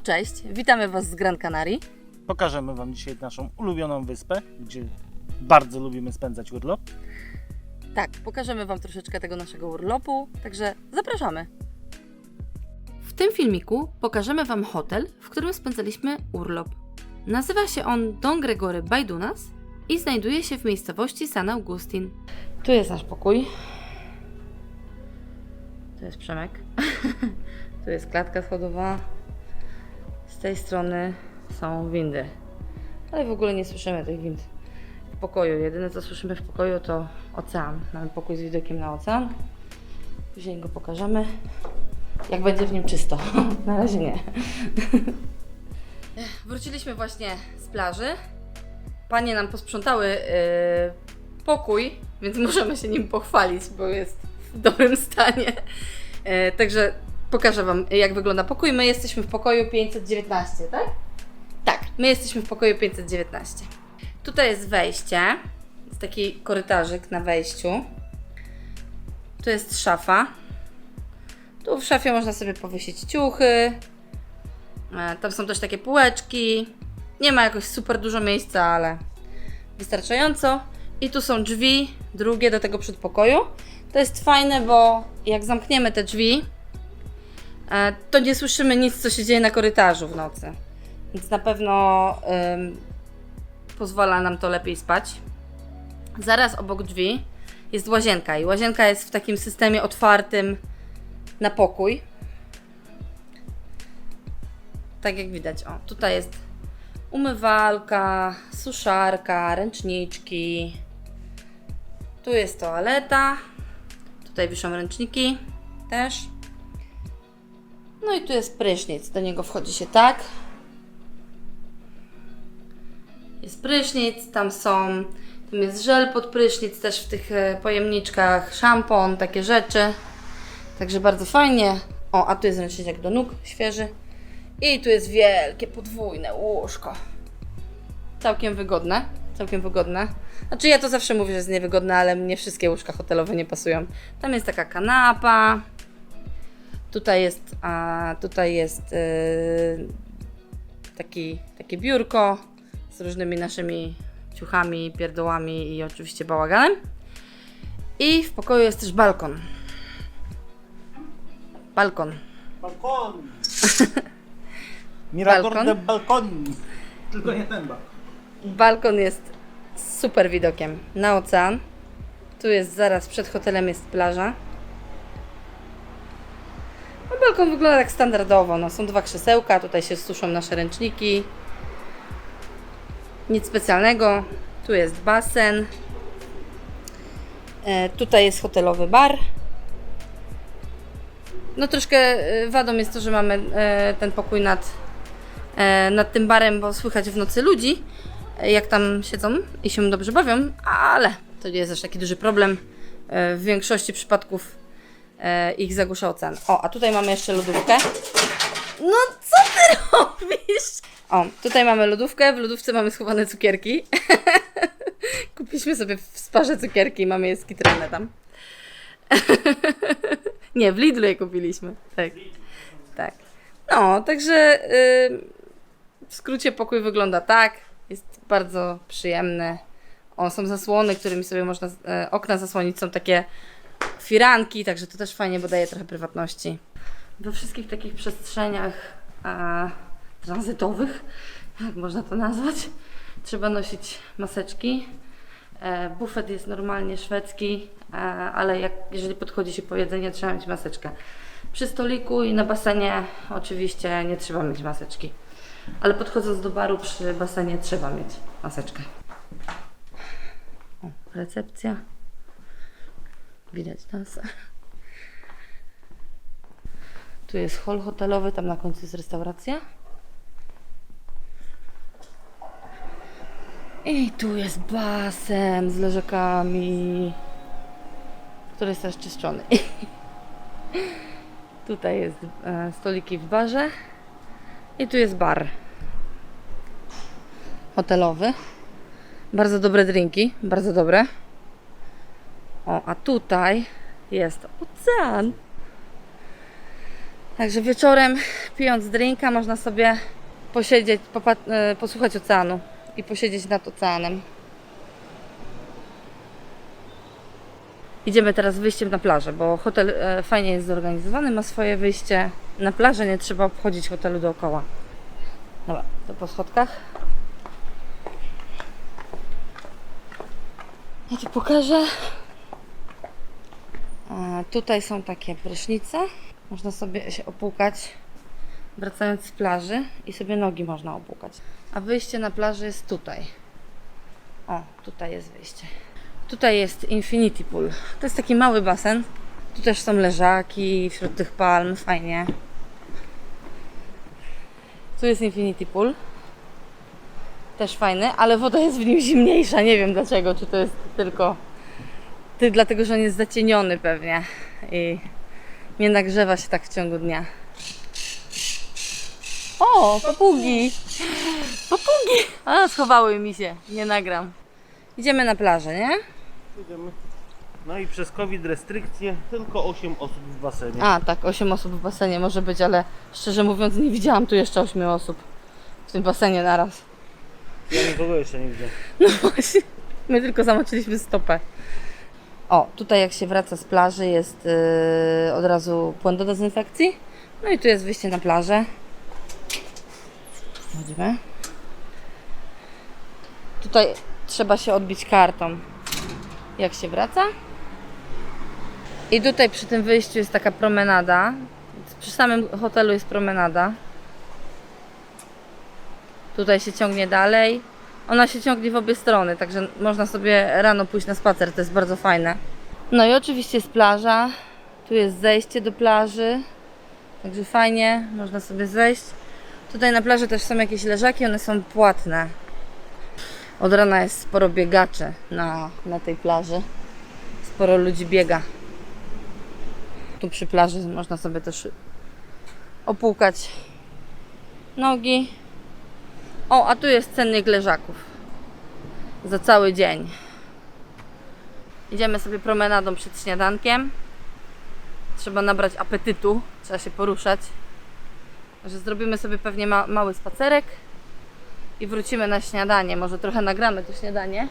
No cześć, witamy Was z Gran Canaria. Pokażemy Wam dzisiaj naszą ulubioną wyspę, gdzie bardzo lubimy spędzać urlop. Tak, pokażemy Wam troszeczkę tego naszego urlopu, także zapraszamy. W tym filmiku pokażemy Wam hotel, w którym spędzaliśmy urlop. Nazywa się on Don Gregory Bajdunas i znajduje się w miejscowości San Augustin. Tu jest nasz pokój. To jest Przemek. tu jest klatka schodowa. Tej strony są windy. Ale w ogóle nie słyszymy tych wind w pokoju. Jedyne co słyszymy w pokoju to ocean. Mamy pokój z widokiem na ocean. Później go pokażemy. Jak będzie w nim czysto. na razie nie. Wróciliśmy właśnie z plaży. Panie nam posprzątały yy, pokój, więc możemy się nim pochwalić, bo jest w dobrym stanie. Yy, także pokażę Wam, jak wygląda pokój. My jesteśmy w pokoju 519, tak? Tak, my jesteśmy w pokoju 519. Tutaj jest wejście. Jest taki korytarzyk na wejściu. Tu jest szafa. Tu w szafie można sobie powiesić ciuchy. E, Tam są też takie półeczki. Nie ma jakoś super dużo miejsca, ale wystarczająco. I tu są drzwi, drugie do tego przedpokoju. To jest fajne, bo jak zamkniemy te drzwi, to nie słyszymy nic, co się dzieje na korytarzu w nocy. Więc na pewno ym, pozwala nam to lepiej spać. Zaraz obok drzwi jest łazienka i łazienka jest w takim systemie otwartym na pokój. Tak jak widać, o, tutaj jest umywalka, suszarka, ręczniczki. Tu jest toaleta. Tutaj wiszą ręczniki też. No i tu jest prysznic. Do niego wchodzi się tak. Jest prysznic, tam są, tam jest żel pod prysznic, też w tych e, pojemniczkach, szampon, takie rzeczy. Także bardzo fajnie. O, a tu jest ręczniczek do nóg, świeży. I tu jest wielkie, podwójne łóżko. Całkiem wygodne, całkiem wygodne. Znaczy ja to zawsze mówię, że jest niewygodne, ale mnie wszystkie łóżka hotelowe nie pasują. Tam jest taka kanapa. Tutaj jest, a tutaj jest yy, taki, takie biurko z różnymi naszymi ciuchami, pierdołami i oczywiście bałaganem. I w pokoju jest też balkon. Balkon. Balkon! Mirador Balkon? de balkon! Tylko nie ten balkon. Balkon jest super widokiem na ocean. Tu jest zaraz przed hotelem jest plaża. Balkon wygląda tak standardowo. No, są dwa krzesełka, tutaj się suszą nasze ręczniki. Nic specjalnego. Tu jest basen. E, tutaj jest hotelowy bar. No troszkę e, wadą jest to, że mamy e, ten pokój nad, e, nad tym barem, bo słychać w nocy ludzi, e, jak tam siedzą i się dobrze bawią, ale to nie jest aż taki duży problem. E, w większości przypadków e, ich zagłusza ocean. O, a tutaj mamy jeszcze lodówkę. No co ty robisz? O, tutaj mamy lodówkę, w lodówce mamy schowane cukierki. Kupiliśmy sobie w sparze cukierki i mamy je skitrane tam. Nie, w Lidlu je kupiliśmy. Tak. Tak. No, także y, w skrócie pokój wygląda tak. Jest bardzo przyjemny. O, są zasłony, którymi sobie można e, okna zasłonić. Są takie firanki, także to też fajnie, bo daje trochę prywatności. We wszystkich takich przestrzeniach e, tranzytowych, jak można to nazwać, trzeba nosić maseczki. E, bufet jest normalnie szwedzki, e, ale jak, jeżeli podchodzi się po jedzenie, trzeba mieć maseczkę. Przy stoliku i na basenie oczywiście nie trzeba mieć maseczki. Ale podchodząc do baru przy basenie trzeba mieć maseczkę. O, recepcja. Widać nas. Tu jest hol hotelowy, tam na końcu jest restauracja. I tu jest basen z leżakami, który jest też czyszczony. Tutaj jest e, stoliki w barze i tu jest bar hotelowy. Bardzo dobre drinki, bardzo dobre. O, a tutaj jest ocean. Także wieczorem pijąc drinka można sobie posiedzieć, e, posłuchać oceanu i posiedzieć nad oceanem. Idziemy teraz wyjściem na plażę, bo hotel e, fajnie jest zorganizowany, ma swoje wyjście na plażę, nie trzeba obchodzić hotelu dookoła. Dobra, to po schodkach. Ja Ci pokażę. Tutaj są takie prysznice. Można sobie się opłukać wracając z plaży i sobie nogi można opłukać. A wyjście na plażę jest tutaj. O, tutaj jest wyjście. Tutaj jest Infinity Pool. To jest taki mały basen. Tu też są leżaki wśród tych palm, fajnie. Tu jest Infinity Pool. Też fajny, ale woda jest w nim zimniejsza. Nie wiem dlaczego, czy to jest tylko ty, dlatego, że on jest zacieniony pewnie i nie nagrzewa się tak w ciągu dnia. O, papugi! Papugi! A, schowały mi się, nie nagram. Idziemy na plażę, nie? Idziemy. No i przez COVID restrykcje tylko 8 osób w basenie. A, tak, 8 osób w basenie może być, ale szczerze mówiąc nie widziałam tu jeszcze 8 osób w tym basenie naraz. Ja nikogo jeszcze nie widzę. No właśnie, my tylko zamoczyliśmy stopę. O, tutaj jak się wraca z plaży jest yy, od razu płyn do dezynfekcji. No i tu jest wyjście na plażę. Chodzimy. Tutaj trzeba się odbić kartą, jak się wraca. I tutaj przy tym wyjściu jest taka promenada. Przy samym hotelu jest promenada. Tutaj się ciągnie dalej. Ona się ciągnie w obie strony, także można sobie rano pójść na spacer, to jest bardzo fajne. No i oczywiście jest plaża. Tu jest zejście do plaży. Także fajnie, można sobie zejść. Tutaj na plaży też są jakieś leżaki, one są płatne. Od rana jest sporo biegaczy na, na tej plaży. Sporo ludzi biega. Tu przy plaży można sobie też opłukać nogi. O, a tu jest cennik leżaków. Za cały dzień. Idziemy sobie promenadą przed śniadankiem. Trzeba nabrać apetytu, trzeba się poruszać. Że zrobimy sobie pewnie ma mały spacerek i wrócimy na śniadanie. Może trochę nagramy to śniadanie.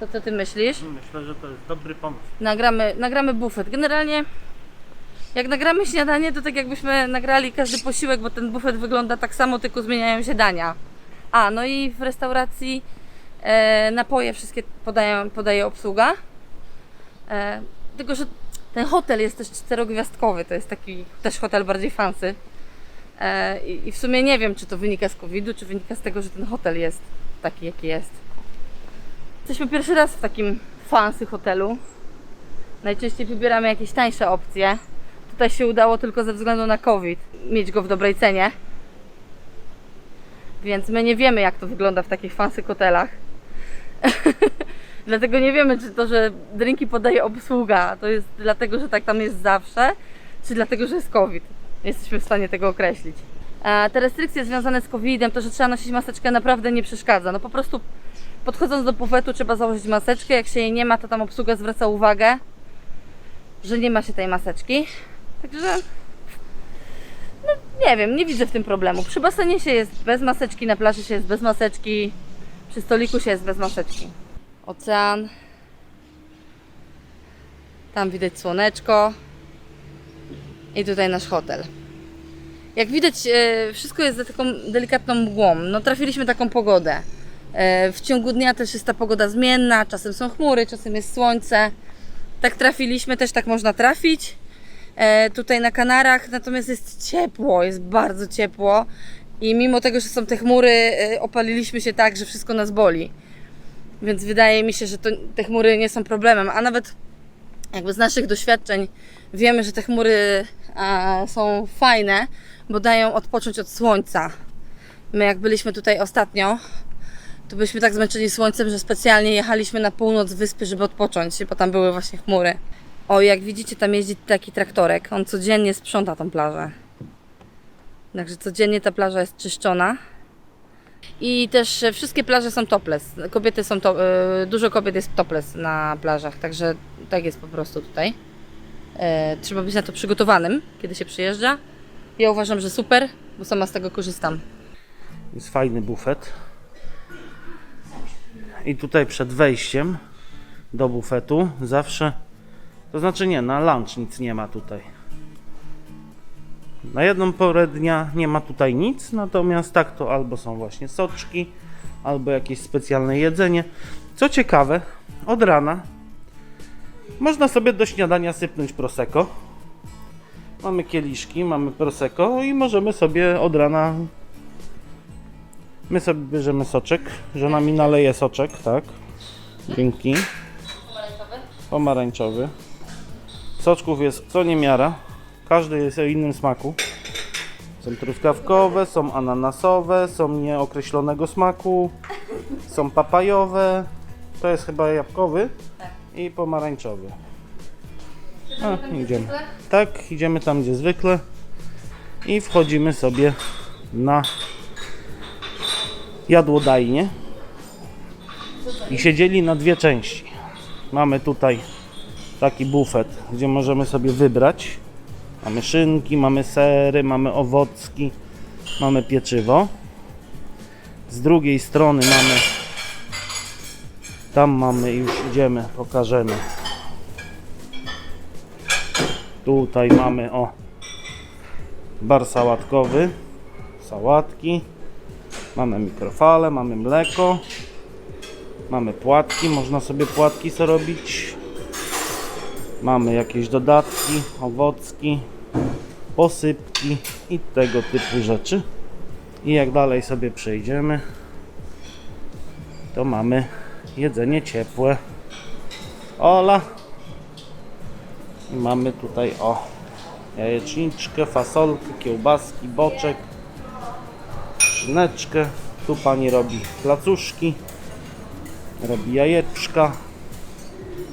Co, co ty myślisz? Myślę, że to jest dobry pomysł. Nagramy, nagramy bufet. Generalnie jak nagramy śniadanie, to tak jakbyśmy nagrali każdy posiłek, bo ten bufet wygląda tak samo, tylko zmieniają się dania. A, no i w restauracji e, napoje wszystkie podają, podaje obsługa. E, tylko, że ten hotel jest też czterogwiazdkowy, to jest taki też hotel bardziej fancy. E, i, I w sumie nie wiem, czy to wynika z COVID-u, czy wynika z tego, że ten hotel jest taki, jaki jest. Jesteśmy pierwszy raz w takim fancy hotelu. Najczęściej wybieramy jakieś tańsze opcje. Tutaj się udało tylko ze względu na COVID mieć go w dobrej cenie. Więc my nie wiemy, jak to wygląda w takich fancy hotelach. dlatego nie wiemy, czy to, że drinki podaje obsługa, to jest dlatego, że tak tam jest zawsze, czy dlatego, że jest COVID. Nie jesteśmy w stanie tego określić. A te restrykcje związane z COVID-em, to, że trzeba nosić maseczkę, naprawdę nie przeszkadza. No po prostu podchodząc do bufetu trzeba założyć maseczkę. Jak się jej nie ma, to tam obsługa zwraca uwagę, że nie ma się tej maseczki. Także nie wiem, nie widzę w tym problemu. Przy basenie się jest bez maseczki, na plaży się jest bez maseczki, przy stoliku się jest bez maseczki. Ocean. Tam widać słoneczko. I tutaj nasz hotel. Jak widać, e, wszystko jest za taką delikatną mgłą. No, trafiliśmy taką pogodę. E, W ciągu dnia też jest ta pogoda zmienna, czasem są chmury, czasem jest słońce. Tak trafiliśmy, też tak można trafić. E, Tutaj na Kanarach, natomiast jest ciepło, jest bardzo ciepło. I mimo tego, że są te chmury, e, opaliliśmy się tak, że wszystko nas boli. Więc wydaje mi się, że to, te chmury nie są problemem, a nawet jakby z naszych doświadczeń wiemy, że te chmury a, są fajne, bo dają odpocząć od słońca. My jak byliśmy tutaj ostatnio, to byliśmy tak zmęczeni słońcem, że specjalnie jechaliśmy na północ wyspy, żeby odpocząć, bo tam były właśnie chmury. O, jak widzicie, tam jeździ taki traktorek. On codziennie sprząta tą plażę. Także codziennie ta plaża jest czyszczona. I też e, wszystkie plaże są topless. Kobiety są to, e, dużo kobiet jest topless na plażach, także tak jest po prostu tutaj. E, trzeba być na to przygotowanym, kiedy się przyjeżdża. Ja uważam, że super, bo sama z tego korzystam. Jest fajny bufet. I tutaj przed wejściem do bufetu zawsze, to znaczy nie, na lunch nic nie ma tutaj. Na jedną porę dnia nie ma tutaj nic, natomiast tak to albo są właśnie soczki, albo jakieś specjalne jedzenie. Co ciekawe, od rana można sobie do śniadania sypnąć prosecco. Mamy kieliszki, mamy prosecco i możemy sobie od rana My sobie bierzemy soczek. Żona mi naleje soczek, tak. Dzięki. Pomarańczowy. Soczków jest co niemiara. Każdy jest o innym smaku. Są truskawkowe, są ananasowe, są nieokreślonego smaku, są papajowe. To jest chyba jabłkowy i pomarańczowy. A, idziemy. Tak, idziemy tam gdzie zwykle i wchodzimy sobie na jadłodajnie i siedzieli na dwie części. Mamy tutaj taki bufet, gdzie możemy sobie wybrać. Mamy szynki, mamy sery, mamy owocki, mamy pieczywo. Z drugiej strony mamy tam mamy już idziemy, pokażemy. Tutaj mamy o bar sałatkowy, sałatki. Mamy mikrofale, mamy mleko, mamy płatki, można sobie płatki sobie robić. Mamy jakieś dodatki, owocki, posypki i tego typu rzeczy. I jak dalej sobie przejdziemy, to mamy jedzenie ciepłe. Ola. I mamy tutaj o jajeczniczkę, fasolkę, kiełbaski, boczek szyneczkę. Tu pani robi placuszki, robi jajeczka.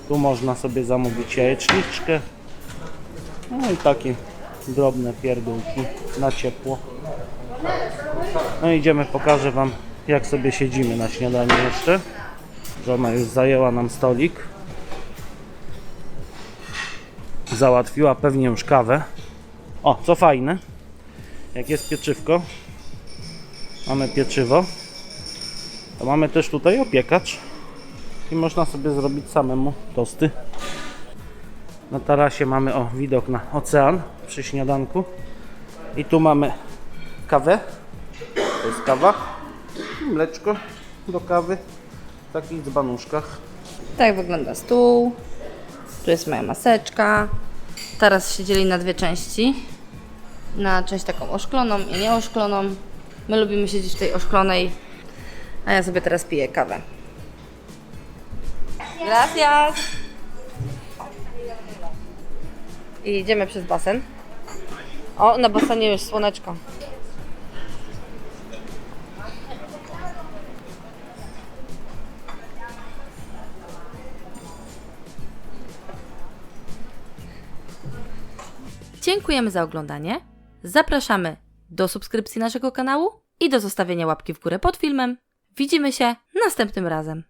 Tu można sobie zamówić jajeczniczkę. No i takie drobne pierdółki na ciepło. No idziemy, pokażę Wam jak sobie siedzimy na śniadaniu jeszcze. Żona już zajęła nam stolik. Załatwiła pewnie już kawę. O, co fajne, jak jest pieczywko, mamy pieczywo, to mamy też tutaj opiekacz i można sobie zrobić samemu tosty. Na tarasie mamy o widok na ocean przy śniadanku i tu mamy kawę, to jest kawa, mleczko do kawy w takich dzbanuszkach. Tak wygląda stół. Tu jest moja maseczka. Teraz siedzieli na dwie części. Na część taką oszkloną i nieoszkloną. My lubimy siedzieć w tej oszklonej, a ja sobie teraz piję kawę. Gracias! I idziemy przez basen. O, na basenie już słoneczko. Dziękujemy za oglądanie. Zapraszamy do subskrypcji naszego kanału i do zostawienia łapki w górę pod filmem. Widzimy się następnym razem.